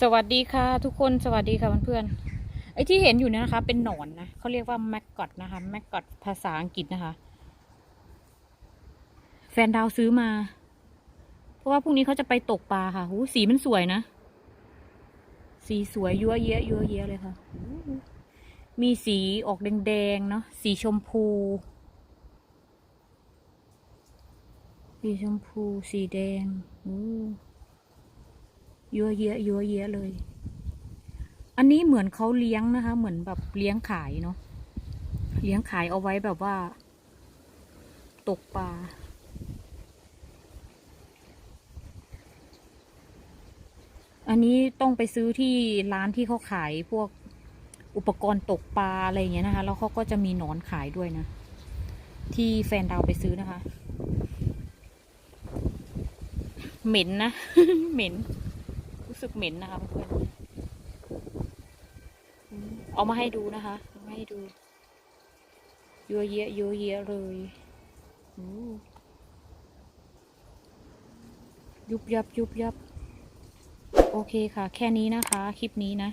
สวัสดีค่ะ ทุกคนสวัสดีค่ะเพื่อนๆไอ้ที่เห็นอยู่เนี่ยนะคะ เป็นหนอนนะเขาเรียกว่าแมกกอดนะคะแมกกอดภาษาอังกฤษนะคะ แฟนดาวซื้อมา เพราะว่าพรุ่งนี้เขาจะไปตกปลาค่ะหูสีมันสวยนะ สีสวยยั่วเยะยั่วเยะเลยค่ะ มีสีออกแดงๆเนาะสีชมพู สีชมพู สีแดงอู้ ยัวเยะยัวเยะเลย อันนี้เหมือนเขาเลี้ยงนะคะ เหมือนแบบเลี้ยงขายเนาะเลี้ยงขายเอาไว้แบบว่า ตกปลาอันนี้ต้องไปซื้อที่ร้านที่เขาขายพวกอุปกรณ์ตกปลาอะไรอย่างเงี้ยนะคะ แล้วเขาก็จะมีหนอนขายด้วยนะ ที่แฟนดาวไปซื้อนะคะ เหม็นนะ เหม็น สึกเหม็นนะคะเพื่อนเอามาให้ดูนะคะเอามาให้ดูยัวเยะยัวเยะเลยยุบยับยุบยับ โอเคค่ะ แค่นี้นะคะ คลิปนี้นะ